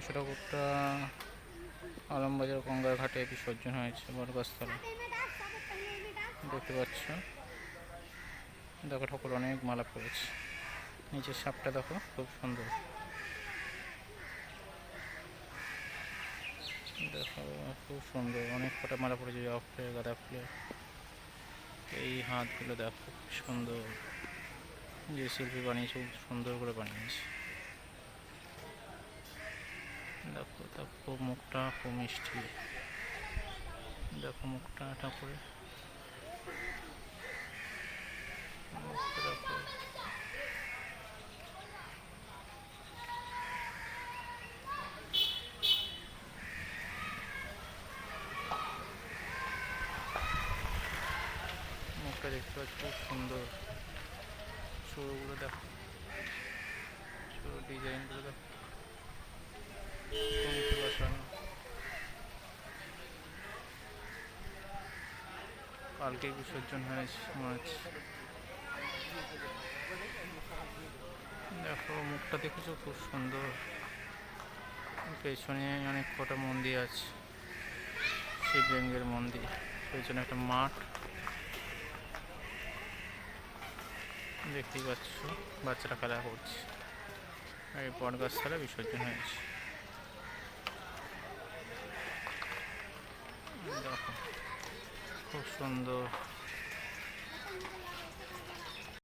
নশো ঠাকুরটা আলমবাজার গঙ্গার ঘাটে বিসর্জন হয়েছে বরগাছতলা দেখতে পাচ্ছ? দেখো ঠাকুর অনেক মালা পড়েছে নিচের সাপটা দেখো, খুব সুন্দর। দেখো, খুব সুন্দর। অনেক কটা মালা পড়েছে জবা ফুলের গাঁদা ফুলের। এই হাতগুলো দেখো, খুব সুন্দর। যে শিল্পী বানিয়েছে, খুব সুন্দর করে বানিয়েছে। দেখো দেখো মুখটা খুব মিষ্টি। দেখো মুখটা ঠাকুরের মুখটা দেখো। মুখটা দেখতে পাচ্ছি খুব সুন্দর। চুলগুলো দেখো। চুল ডিজাইনগুলো দেখো। কালকে বিসর্জন হয়েছে মাছ। দেখো, মুখটা দেখেছ? খুব সুন্দর। পেছনে অনেক কটা মন্দির আছে। শিবলিঙ্গের মন্দির। পেছনে একটা মাঠ। দেখতেই পাচ্ছ, বাচ্চারা খেলা করছে। এই বটগাছ ছাড়া বিসর্জন হয়েছে। খুব সুন্দর।